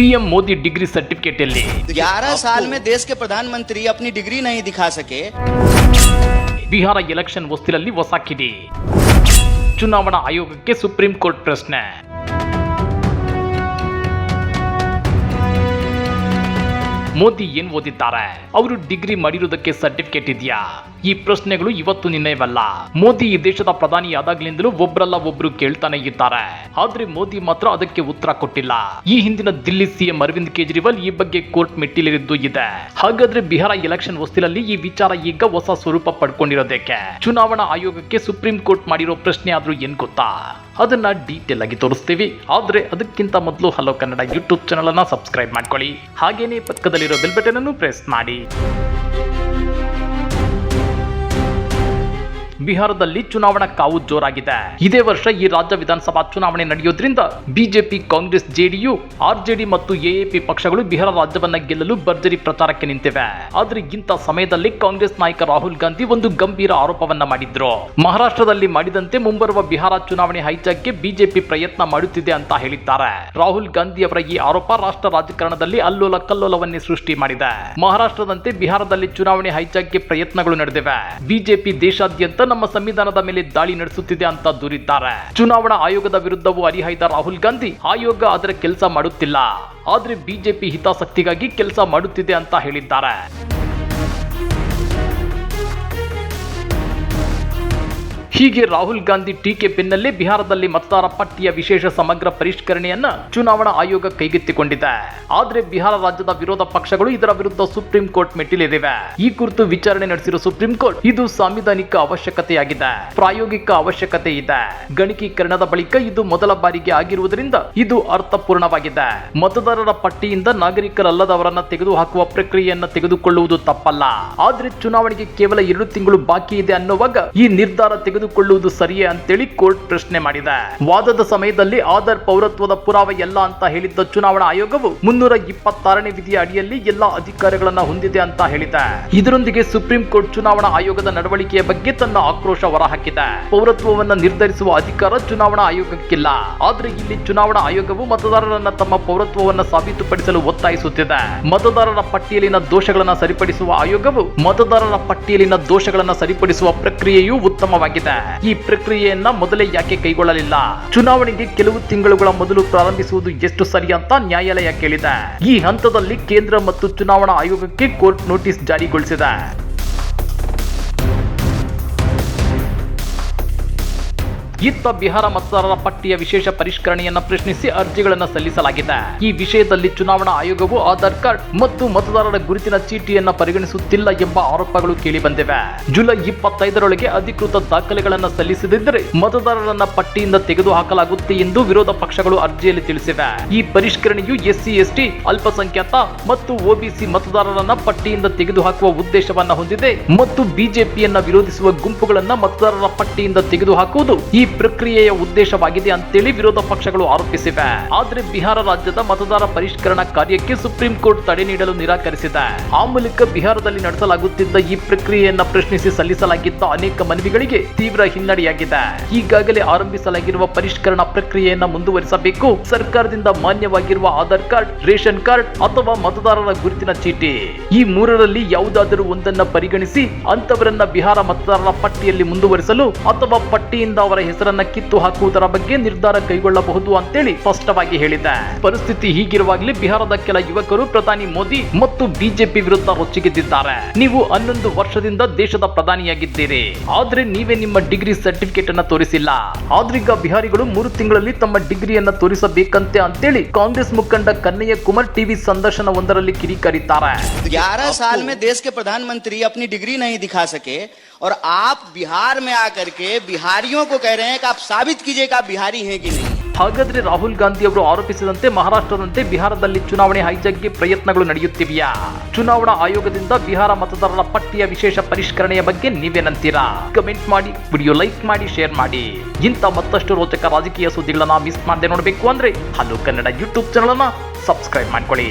PM Modi degree certificate ಅಲ್ಲಿ ग्यारह साल में देश के प्रधानमंत्री अपनी डिग्री नहीं दिखा सके ಬಿಹಾರ ಎಲೆಕ್ಷನ್ ಹೊಸ್ತಿಲಲ್ಲಿ ಹೊಸ ಕಿಡಿ ಚುನಾವಣಾ ಆಯೋಗಕ್ಕೆ ಸುಪ್ರೀಂ ಕೋರ್ಟ್ ಪ್ರಶ್ನೆ ಮೋದಿ ಏನ್ ಓದಿದ್ದಾರೆ? ಅವರು ಡಿಗ್ರಿ ಮಾಡಿರುವುದಕ್ಕೆ ಸರ್ಟಿಫಿಕೇಟ್ ಇದೆಯಾ? ಈ ಪ್ರಶ್ನೆಗಳು ಇವತ್ತು ನಿನ್ನೆವಲ್ಲ. ಮೋದಿ ಈ ದೇಶದ ಪ್ರಧಾನಿ ಆದಾಗ್ಲಿಂದಲೂ ಒಬ್ರಲ್ಲ ಒಬ್ರು ಕೇಳ್ತಾನೆ ಇದ್ದಾರೆ. ಆದ್ರೆ ಮೋದಿ ಮಾತ್ರ ಅದಕ್ಕೆ ಉತ್ತರ ಕೊಟ್ಟಿಲ್ಲ. ಈ ಹಿಂದಿನ ದಿಲ್ಲಿ ಸಿಎಂ ಅರವಿಂದ್ ಕೇಜ್ರಿವಾಲ್ ಈ ಬಗ್ಗೆ ಕೋರ್ಟ್ ಮೆಟ್ಟಿಲಿರಿದ್ದು ಇದೆ. ಹಾಗಾದ್ರೆ ಬಿಹಾರ ಎಲೆಕ್ಷನ್ ಹೊಸ್ತಿಲಲ್ಲಿ ಈ ವಿಚಾರ ಈಗ ಹೊಸ ಸ್ವರೂಪ ಪಡ್ಕೊಂಡಿರೋದಕ್ಕೆ ಚುನಾವಣಾ ಆಯೋಗಕ್ಕೆ ಸುಪ್ರೀಂ ಕೋರ್ಟ್ ಮಾಡಿರೋ ಪ್ರಶ್ನೆ ಆದ್ರೂ ಏನ್ ಗೊತ್ತಾ? ಅದನ್ನ ಡೀಟೇಲ್ ಆಗಿ ತೋರಿಸ್ತೀವಿ. ಆದರೆ ಅದಕ್ಕಿಂತ ಮೊದಲು ಹಲೋ ಕನ್ನಡ ಯೂಟ್ಯೂಬ್ ಚಾನಲನ್ನು ಸಬ್ಸ್ಕ್ರೈಬ್ ಮಾಡ್ಕೊಳ್ಳಿ. ಹಾಗೇನೇ ಪಕ್ಕದಲ್ಲಿರೋ ಬೆಲ್ ಬಟನನ್ನು ಪ್ರೆಸ್ ಮಾಡಿ. ಬಿಹಾರದಲ್ಲಿ ಚುನಾವಣಾ ಕಾವು ಜೋರಾಗಿದೆ. ಇದೇ ವರ್ಷ ಈ ರಾಜ್ಯ ವಿಧಾನಸಭಾ ಚುನಾವಣೆ ನಡೆಯೋದ್ರಿಂದ ಬಿಜೆಪಿ, ಕಾಂಗ್ರೆಸ್, ಜೆಡಿಯು ಆರ್ಜೆಡಿ ಮತ್ತು ಎಎಪಿ ಪಕ್ಷಗಳು ಬಿಹಾರ ರಾಜ್ಯವನ್ನ ಗೆಲ್ಲಲು ಭರ್ಜರಿ ಪ್ರಚಾರಕ್ಕೆ ನಿಂತಿವೆ. ಆದ್ರೆ ಇಂಥ ಸಮಯದಲ್ಲಿ ಕಾಂಗ್ರೆಸ್ ನಾಯಕ ರಾಹುಲ್ ಗಾಂಧಿ ಒಂದು ಗಂಭೀರ ಆರೋಪವನ್ನ ಮಾಡಿದ್ರು. ಮಹಾರಾಷ್ಟ್ರದಲ್ಲಿ ಮಾಡಿದಂತೆ ಮುಂಬರುವ ಬಿಹಾರ ಚುನಾವಣೆ ಹೈಜಾಕ್ಗೆ ಬಿಜೆಪಿ ಪ್ರಯತ್ನ ಮಾಡುತ್ತಿದೆ ಅಂತ ಹೇಳಿದ್ದಾರೆ. ರಾಹುಲ್ ಗಾಂಧಿ ಅವರ ಈ ಆರೋಪ ರಾಷ್ಟ್ರ ರಾಜಕಾರಣದಲ್ಲಿ ಅಲ್ಲೋಲ ಕಲ್ಲೋಲವನ್ನೇ ಸೃಷ್ಟಿ ಮಾಡಿದೆ. ಮಹಾರಾಷ್ಟ್ರದಂತೆ ಬಿಹಾರದಲ್ಲಿ ಚುನಾವಣೆ ಹೈಜಾಕ್ಗೆ ಪ್ರಯತ್ನಗಳು ನಡೆದಿವೆ. ಬಿಜೆಪಿ ದೇಶಾದ್ಯಂತ ನಮ್ಮ ಸಂವಿಧಾನದ ಮೇಲೆ ದಾಳಿ ನಡೆಸುತ್ತಿದೆ ಅಂತ ದೂರಿದ್ದಾರೆ. ಚುನಾವಣಾ ಆಯೋಗದ ವಿರುದ್ಧವೂ ಹರಿಹಾಯ್ದ ರಾಹುಲ್ ಗಾಂಧಿ, ಆಯೋಗ ಅದರ ಕೆಲಸ ಮಾಡುತ್ತಿಲ್ಲ. ಆದ್ರೆ ಬಿಜೆಪಿ ಹಿತಾಸಕ್ತಿಗಾಗಿ ಕೆಲಸ ಮಾಡುತ್ತಿದೆ ಅಂತ ಹೇಳಿದ್ದಾರೆ. ಹೀಗೆ ರಾಹುಲ್ ಗಾಂಧಿ ಟೀಕೆ ಬೆನ್ನಲ್ಲೇ ಬಿಹಾರದಲ್ಲಿ ಮತದಾರ ಪಟ್ಟಿಯ ವಿಶೇಷ ಸಮಗ್ರ ಪರಿಷ್ಕರಣೆಯನ್ನ ಚುನಾವಣಾ ಆಯೋಗ ಕೈಗೆತ್ತಿಕೊಂಡಿದೆ. ಆದ್ರೆ ಬಿಹಾರ ರಾಜ್ಯದ ವಿರೋಧ ಪಕ್ಷಗಳು ಇದರ ವಿರುದ್ಧ ಸುಪ್ರೀಂ ಕೋರ್ಟ್ ಮೆಟ್ಟಿಲೇರಿವೆ. ಈ ಕುರಿತು ವಿಚಾರಣೆ ನಡೆಸಿರುವ ಸುಪ್ರೀಂ ಕೋರ್ಟ್ ಇದು ಸಾಂವಿಧಾನಿಕ ಅವಶ್ಯಕತೆಯಾಗಿದೆ. ಪ್ರಾಯೋಗಿಕ ಅವಶ್ಯಕತೆ ಇದೆ. ಗಣಕೀಕರಣದ ಬಳಿಕ ಇದು ಮೊದಲ ಬಾರಿಗೆ ಆಗಿರುವುದರಿಂದ ಇದು ಅರ್ಥಪೂರ್ಣವಾಗಿದೆ. ಮತದಾರರ ಪಟ್ಟಿಯಿಂದ ನಾಗರಿಕರಲ್ಲದವರನ್ನ ತೆಗೆದುಹಾಕುವ ಪ್ರಕ್ರಿಯೆಯನ್ನ ತೆಗೆದುಕೊಳ್ಳುವುದು ತಪ್ಪಲ್ಲ. ಆದ್ರೆ ಚುನಾವಣೆಗೆ ಕೇವಲ ಎರಡು ತಿಂಗಳು ಬಾಕಿ ಇದೆ ಅನ್ನುವಾಗ ಈ ನಿರ್ಧಾರ ತೆಗೆದುಕೊಳ್ಳುವುದು ಸರಿಯೇ ಅಂತೇಳಿ ಕೋರ್ಟ್ ಪ್ರಶ್ನೆ ಮಾಡಿದೆ. ವಾದದ ಸಮಯದಲ್ಲಿ ಆಧಾರ್ ಪೌರತ್ವದ ಪುರಾವೆ ಎಲ್ಲ ಅಂತ ಹೇಳಿದ್ದ ಚುನಾವಣಾ ಆಯೋಗವು ಮುನ್ನೂರ ಇಪ್ಪತ್ತಾರನೇ ವಿಧಿಯ ಅಡಿಯಲ್ಲಿ ಎಲ್ಲಾ ಅಧಿಕಾರಗಳನ್ನ ಹೊಂದಿದೆ ಅಂತ ಹೇಳಿದೆ. ಇದರೊಂದಿಗೆ ಸುಪ್ರೀಂ ಕೋರ್ಟ್ ಚುನಾವಣಾ ಆಯೋಗದ ನಡವಳಿಕೆಯ ಬಗ್ಗೆ ತನ್ನ ಆಕ್ರೋಶ ಹೊರಹಾಕಿದೆ. ಪೌರತ್ವವನ್ನ ನಿರ್ಧರಿಸುವ ಅಧಿಕಾರ ಚುನಾವಣಾ ಆಯೋಗಕ್ಕಿಲ್ಲ. ಆದ್ರೆ ಇಲ್ಲಿ ಚುನಾವಣಾ ಆಯೋಗವು ಮತದಾರರನ್ನ ತಮ್ಮ ಪೌರತ್ವವನ್ನ ಸಾಬೀತುಪಡಿಸಲು ಒತ್ತಾಯಿಸುತ್ತಿದೆ. ಮತದಾರರ ಪಟ್ಟಿಯಲ್ಲಿನ ದೋಷಗಳನ್ನ ಸರಿಪಡಿಸುವ ಆಯೋಗವು ಮತದಾರರ ಪಟ್ಟಿಯಲ್ಲಿನ ದೋಷಗಳನ್ನ ಸರಿಪಡಿಸುವ ಪ್ರಕ್ರಿಯೆಯೂ ಉತ್ತಮವಾಗಿದೆ. ಈ ಪ್ರಕ್ರಿಯೆಯನ್ನ ಮೊದಲೇ ಯಾಕೆ ಕೈಗೊಳ್ಳಲಿಲ್ಲ? ಚುನಾವಣೆಗೆ ಕೆಲವು ತಿಂಗಳುಗಳ ಮೊದಲು ಪ್ರಾರಂಭಿಸುವುದು ಎಷ್ಟು ಸರಿ ಅಂತ ನ್ಯಾಯಾಲಯ ಕೇಳಿದೆ. ಈ ಹಂತದಲ್ಲಿ ಕೇಂದ್ರ ಮತ್ತು ಚುನಾವಣಾ ಆಯೋಗಕ್ಕೆ ಕೋರ್ಟ್ ನೋಟಿಸ್ ಜಾರಿಗೊಳಿಸಿದೆ. ಇತ್ತ ಬಿಹಾರ ಮತದಾರರ ಪಟ್ಟಿಯ ವಿಶೇಷ ಪರಿಷ್ಕರಣೆಯನ್ನ ಪ್ರಶ್ನಿಸಿ ಅರ್ಜಿಗಳನ್ನು ಸಲ್ಲಿಸಲಾಗಿದೆ. ಈ ವಿಷಯದಲ್ಲಿ ಚುನಾವಣಾ ಆಯೋಗವು ಆಧಾರ್ ಕಾರ್ಡ್ ಮತ್ತು ಮತದಾರರ ಗುರುತಿನ ಚೀಟಿಯನ್ನು ಪರಿಗಣಿಸುತ್ತಿಲ್ಲ ಎಂಬ ಆರೋಪಗಳು ಕೇಳಿಬಂದಿವೆ. ಜುಲೈ ಇಪ್ಪತ್ತೈದರೊಳಗೆ ಅಧಿಕೃತ ದಾಖಲೆಗಳನ್ನು ಸಲ್ಲಿಸದಿದ್ದರೆ ಮತದಾರರನ್ನ ಪಟ್ಟಿಯಿಂದ ತೆಗೆದುಹಾಕಲಾಗುತ್ತೆ ಎಂದು ವಿರೋಧ ಪಕ್ಷಗಳು ಅರ್ಜಿಯಲ್ಲಿ ತಿಳಿಸಿವೆ. ಈ ಪರಿಷ್ಕರಣೆಯು ಎಸ್ಸಿ, ಎಸ್ಟಿ, ಅಲ್ಪಸಂಖ್ಯಾತ ಮತ್ತು ಒಬಿಸಿ ಮತದಾರರನ್ನ ಪಟ್ಟಿಯಿಂದ ತೆಗೆದುಹಾಕುವ ಉದ್ದೇಶವನ್ನ ಹೊಂದಿದೆ ಮತ್ತು ಬಿಜೆಪಿಯನ್ನ ವಿರೋಧಿಸುವ ಗುಂಪುಗಳನ್ನ ಮತದಾರರ ಪಟ್ಟಿಯಿಂದ ತೆಗೆದುಹಾಕುವುದು ಈ ಪ್ರಕ್ರಿಯೆಯ ಉದ್ದೇಶವಾಗಿದೆ ಅಂತೇಳಿ ವಿರೋಧ ಪಕ್ಷಗಳು ಆರೋಪಿಸಿವೆ. ಆದ್ರೆ ಬಿಹಾರ ರಾಜ್ಯದ ಮತದಾರ ಪರಿಷ್ಕರಣಾ ಕಾರ್ಯಕ್ಕೆ ಸುಪ್ರೀಂ ಕೋರ್ಟ್ ತಡೆ ನೀಡಲು ನಿರಾಕರಿಸಿದೆ. ಆ ಮೂಲಕ ಬಿಹಾರದಲ್ಲಿ ನಡೆಸಲಾಗುತ್ತಿದ್ದ ಈ ಪ್ರಕ್ರಿಯೆಯನ್ನ ಪ್ರಶ್ನಿಸಿ ಸಲ್ಲಿಸಲಾಗಿದ್ದ ಅನೇಕ ಮನವಿಗಳಿಗೆ ತೀವ್ರ ಹಿನ್ನಡೆಯಾಗಿದೆ. ಈಗಾಗಲೇ ಆರಂಭಿಸಲಾಗಿರುವ ಪರಿಷ್ಕರಣಾ ಪ್ರಕ್ರಿಯೆಯನ್ನ ಮುಂದುವರಿಸಬೇಕು. ಸರ್ಕಾರದಿಂದ ಮಾನ್ಯವಾಗಿರುವ ಆಧಾರ್ ಕಾರ್ಡ್, ರೇಷನ್ ಕಾರ್ಡ್ ಅಥವಾ ಮತದಾರರ ಗುರುತಿನ ಚೀಟಿ. ಈ ಮೂರರಲ್ಲಿ ಯಾವುದಾದರೂ ಒಂದನ್ನ ಪರಿಗಣಿಸಿ ಅಂತವರನ್ನ ಬಿಹಾರ ಮತದಾರರ ಪಟ್ಟಿಯಲ್ಲಿ ಮುಂದುವರಿಸಲು ಅಥವಾ ಪಟ್ಟಿಯಿಂದ ಅವರ ಹೆಸರನ್ನ ಕಿತ್ತು ಹಾಕುವುದರ ಬಗ್ಗೆ ನಿರ್ಧಾರ ಕೈಗೊಳ್ಳಬಹುದು ಅಂತೇಳಿ ಸ್ಪಷ್ಟವಾಗಿ ಹೇಳಿದ ಪರಿಸ್ಥಿತಿ ಹೀಗಿರುವಾಗಲೇ ಬಿಹಾರದ ಕೆಲ ಯುವಕರು ಪ್ರಧಾನಿ ಮೋದಿ ಮತ್ತು ಬಿಜೆಪಿ ವಿರುದ್ಧ ಹೊಚ್ಚಿಗೆದ್ದಿದ್ದಾರೆ ನೀವು ಹನ್ನೊಂದು ವರ್ಷದಿಂದ ದೇಶದ ಪ್ರಧಾನಿಯಾಗಿದ್ದೀರಿ. ಆದ್ರೆ ನೀವೇ ನಿಮ್ಮ ಡಿಗ್ರಿ ಸರ್ಟಿಫಿಕೇಟ್ ಅನ್ನ ತೋರಿಸಿಲ್ಲ. ಆದ್ರೀಗ ಬಿಹಾರಿಗಳು ಮೂರು ತಿಂಗಳಲ್ಲಿ ತಮ್ಮ ಡಿಗ್ರಿಯನ್ನ ತೋರಿಸಬೇಕಂತೆ ಅಂತೇಳಿ ಕಾಂಗ್ರೆಸ್ ಮುಖಂಡ ಕನ್ನಯ್ಯ ಕುಮಾರ್ ಟಿವಿ ಸಂದರ್ಶನವೊಂದರಲ್ಲಿ ಕಿರಿಕಾರಿದ್ದಾರೆ ಗ್ಯಾರ ಸಾಲ್ ಮೇ ದೇಶ ಪ್ರಧಾನಮಂತ್ರಿ ಅಪ್ನಿ ಡಿಗ್ರಿ ನಹಿ ದಿಖಾ ಸಕೆ. और आप बिहार में आकर के बिहारियों को कह रहे हैं कि आप साबित कीजिए कि आप बिहारी हैं कि नहीं ಹಾಗಾದ್ರೆ ರಾಹುಲ್ ಗಾಂಧಿ ಅವರು ಆರೋಪಿಸಿದಂತೆ ಮಹಾರಾಷ್ಟ್ರದಂತೆ ಬಿಹಾರದಲ್ಲಿ ಚುನಾವಣೆ ಹೈಜಾಕ್ಗೆ ಪ್ರಯತ್ನಗಳು ನಡೆಯುತ್ತಿವೆಯಾ ಚುನಾವಣಾ ಆಯೋಗದಿಂದ ಬಿಹಾರ ಮತದಾರರ ಪಟ್ಟಿಯ ವಿಶೇಷ ಪರಿಷ್ಕರಣೆಯ ಬಗ್ಗೆ ನೀವೇನಂತೀರಾ ಕಮೆಂಟ್ ಮಾಡಿ ವಿಡಿಯೋ ಲೈಕ್ ಮಾಡಿ ಶೇರ್ ಮಾಡಿ ಇಂಥ ಮತ್ತಷ್ಟು ರೋಚಕ ರಾಜಕೀಯ ಸುದ್ದಿಗಳನ್ನ ಮಿಸ್ ಮಾಡದೆ ನೋಡಬೇಕು ಅಂದ್ರೆ ಹಲೋ ಕನ್ನಡ ಯೂಟ್ಯೂಬ್ ಚಾನಲ್ ಅನ್ನ ಸಬ್ಸ್ಕ್ರೈಬ್ ಮಾಡ್ಕೊಳ್ಳಿ